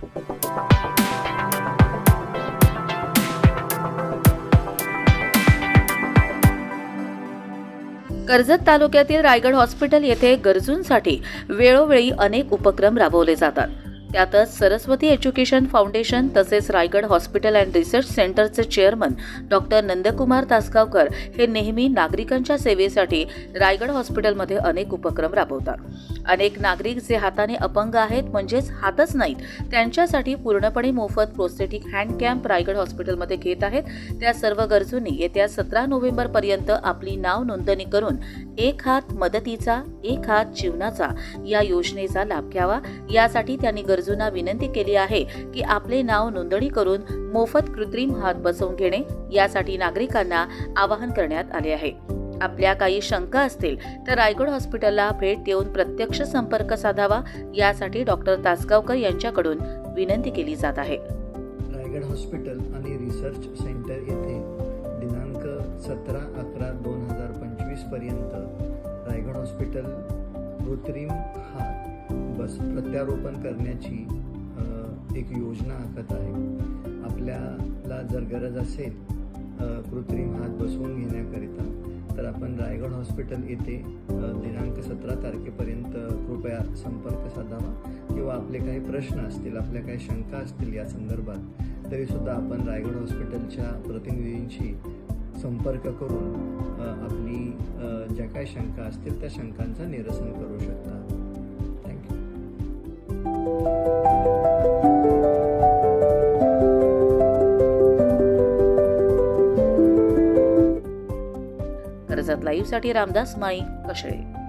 कर्जत तालुक्यातील रायगड हॉस्पिटल येथे गरजूंसाठी वेळोवेळी अनेक उपक्रम राबवले जातात. त्यातच सरस्वती एज्युकेशन फाउंडेशन तसेच रायगड हॉस्पिटल अँड रिसर्च सेंटरचे चेअरमन डॉक्टर नंदकुमार तासगावकर हे नेहमी नागरिकांच्या सेवेसाठी रायगड हॉस्पिटलमध्ये अनेक उपक्रम राबवतात. अनेक नागरिक जे हाताने अपंग आहेत म्हणजेच हातच नाहीत त्यांच्यासाठी पूर्णपणे मोफत प्रोस्थेटिक हँड कॅम्प रायगड हॉस्पिटलमध्ये घेत आहेत. त्या सर्व गरजूंनी येत्या सतरा नोव्हेंबरपर्यंत आपली नाव नोंदणी करून एक हात मदतीचा एक हात जीवनाचा या योजनेचा लाभ घ्यावा. यासाठी त्यांनी गरजूंना विनंती केली आहे की आपले नाव नोंदणी करून मोफत कृत्रिम हात बसवून घेणे यासाठी नागरिकांना आवाहन करण्यात आले आहे. आपल्या काही शंका असतील तर रायगड हॉस्पिटलला भेट देऊन प्रत्यक्ष संपर्क साधावा यासाठी डॉक्टर तासगावकर यांच्याकडून विनंती केली जात आहे. रायगड हॉस्पिटल आणि रिसर्च सेंटर येथे दिनांक सतरा अकरा दोन हजार पंचवीसपर्यंत रायगड हॉस्पिटल कृत्रिम हात बस प्रत्यारोपण करण्याची एक योजना आखत आहे. आपल्याला जर गरज असेल कृत्रिम हात बसवून घेण्याकरिता तर आपण रायगड हॉस्पिटल येथे दिनांक सतरा तारखेपर्यंत कृपया संपर्क साधावा किंवा आपले काही प्रश्न असतील आपल्या काही शंका असतील या संदर्भात तरीसुद्धा आपण रायगड हॉस्पिटलच्या प्रतिनिधींशी संपर्क करून आपली ज्या काही शंका असतील त्या शंकांचं निरसन करू शकता. कर्जत लाईव्हसाठी रामदास माळी कशळे.